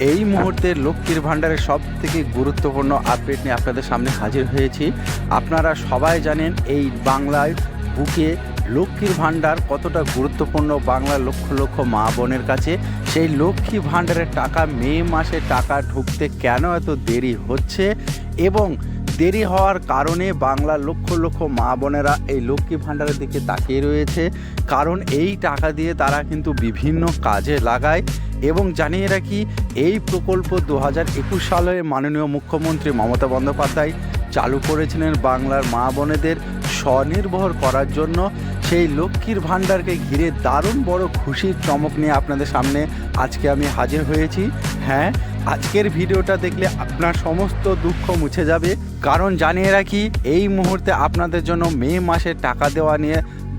এই মুহূর্তে লক্ষ্মীর ভাণ্ডারের সব থেকে গুরুত্বপূর্ণ আপডেট নিয়ে আপনাদের সামনে হাজির হয়েছি। আপনারা সবাই জানেন এই বাংলায় বুকে লক্ষ্মীর ভাণ্ডার কতটা গুরুত্বপূর্ণ বাংলার লক্ষ লক্ষ মা বোনের কাছে। সেই লক্ষ্মী ভাণ্ডারের টাকা মে মাসে টাকা ঢুকতে কেন এত দেরি হচ্ছে? এবং দেরি হওয়ার কারণে বাংলার লক্ষ লক্ষ মা বোনেরা এই লক্ষ্মী ভাণ্ডারের দিকে তাকিয়ে রয়েছে। কারণ এই টাকা দিয়ে তারা কিন্তু বিভিন্ন কাজে লাগায় এবং জানিয়ে রাখি, এই প্রকল্প দু হাজার একুশ সালে মাননীয় মুখ্যমন্ত্রী মমতা বন্দ্যোপাধ্যায় চালু করেছিলেন বাংলার মা বোনেদের স্বনির্ভর করার জন্য। সেই লক্ষ্মীর ভাণ্ডারকে ঘিরে দারুণ বড় খুশির চমক নিয়ে আপনাদের সামনে আজকে আমি হাজির হয়েছি। হ্যাঁ আজকের ভিডিওটা দেখলে আপনার সমস্ত দুঃখ মুছে যাবে। কারণ জানিয়ে রাখি, এই মুহূর্তে আপনাদের জন্য মে মাসে টাকা দেওয়া নিয়ে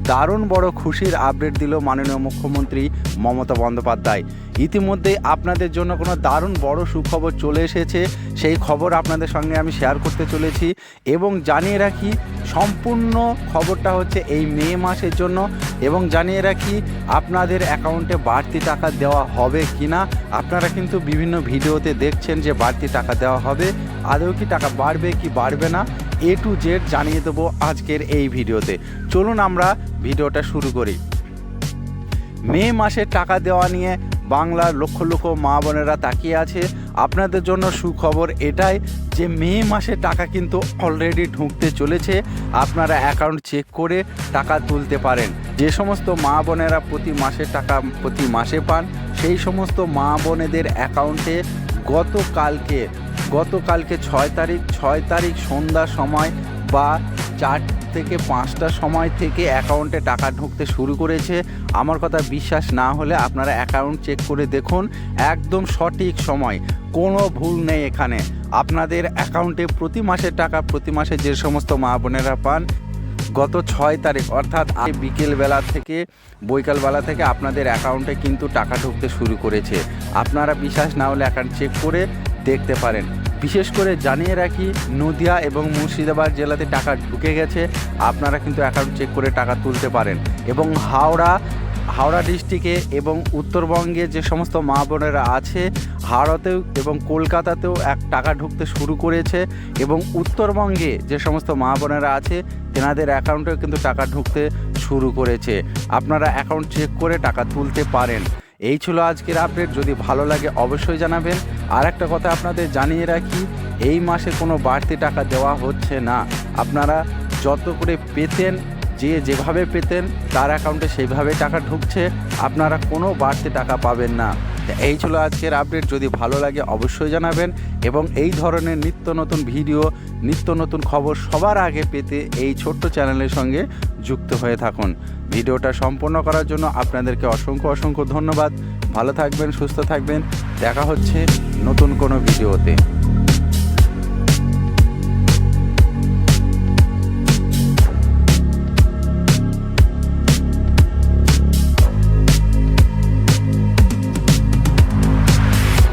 দারুণ বড় খুশির আপডেট দিল মাননীয় মুখ্যমন্ত্রী মমতা বন্দ্যোপাধ্যায়। ইতিমধ্যেই আপনাদের জন্য কোনো দারুণ বড় সুখবর চলে এসেছে। সেই খবর আপনাদের সঙ্গে আমি শেয়ার করতে চলেছি এবং জানিয়ে রাখি, সম্পূর্ণ খবরটা হচ্ছে এই মে মাসের জন্য এবং জানিয়ে রাখি, আপনাদের অ্যাকাউন্টে বাড়তি টাকা দেওয়া হবে কি না আপনারা কিন্তু বিভিন্ন ভিডিওতে দেখছেন যে বাড়তি টাকা দেওয়া হবে। আদৌ কি টাকা বাড়বে কি বাড়বে না? এ টু জেড জানিয়ে দেবো আজকের এই ভিডিওতে। চলুন আমরা ভিডিওটা শুরু করি। মে মাসে টাকা দেওয়া নিয়ে বাংলার লক্ষ লক্ষ মা বোনেরা তাকিয়ে আছে। আপনাদের জন্য সুখবর এটাই যে মে মাসে টাকা কিন্তু অলরেডি ঢুকতে চলেছে। আপনারা অ্যাকাউন্ট চেক করে টাকা তুলতে পারেন। যে সমস্ত মা বোনেরা প্রতি মাসে টাকা প্রতি মাসে পান, সেই সমস্ত মা বোনেদের অ্যাকাউন্টে গতকালকে গতকালকে ছয় তারিখ ছয় তারিখ সন্ধ্যার সময় বা চার থেকে পাঁচটা সময় থেকে অ্যাকাউন্টে টাকা ঢুকতে শুরু করেছে। আমার কথা বিশ্বাস না হলে আপনারা অ্যাকাউন্ট চেক করে দেখুন। একদম সঠিক সময়। কোনো ভুল নেই এখানে। আপনাদের অ্যাকাউন্টে প্রতি মাসের টাকা, প্রতি মাসে যে সমস্ত মা বোনেরা পান, গত ছয় তারিখ, অর্থাৎ বিকেলবেলা থেকে, বৈকালবেলা থেকে আপনাদের অ্যাকাউন্টে কিন্তু টাকা ঢুকতে শুরু করেছে। আপনারা বিশ্বাস না হলে অ্যাকাউন্ট চেক করে দেখতে পারেন। বিশেষ করে জানিয়ে রাখি, নদিয়া এবং মুর্শিদাবাদ জেলাতে টাকা ঢুকে গেছে। আপনারা কিন্তু অ্যাকাউন্ট চেক করে টাকা তুলতে পারেন। এবং হাওড়া হাওড়া ডিস্ট্রিক্টে এবং উত্তরবঙ্গে যে সমস্ত মা বোনেরা আছে, হাওড়াতেও এবং কলকাতাতেও এক টাকা ঢুকতে শুরু করেছে। এবং উত্তরবঙ্গে যে সমস্ত মা বোনেরা আছে, তেনাদের অ্যাকাউন্টেও কিন্তু টাকা ঢুকতে শুরু করেছে। আপনারা অ্যাকাউন্ট চেক করে টাকা তুলতে পারেন। এই ছিল আজকের আপডেট যদি ভালো লাগে, অবশ্যই জানাবেন। আর একটা কথা আপনাদের জানিয়ে রাখি, এই মাসে কোনো বাড়তি টাকা দেওয়া হচ্ছে না। আপনারা যত করে পেতেন যে যেভাবে পেতেন, তার অ্যাকাউন্টে সেইভাবে টাকা ঢুকছে, আপনারা কোনো বাড়তি টাকা পাবেন না। এই ছিল আজকের আপডেট যদি ভালো লাগে অবশ্যই জানাবেন এবং এই ধরনের নিত্য নতুন ভিডিও নিত্য নতুন খবর সবার আগে পেতে এই ছোট্ট চ্যানেলের সঙ্গে যুক্ত হয়ে থাকুন। ভিডিওটা সম্পূর্ণ করার জন্য আপনাদেরকে অসংখ্য অসংখ্য ধন্যবাদ। ভালো থাকবেন, সুস্থ থাকবেন। দেখা হচ্ছে নতুন কোনো ভিডিওতে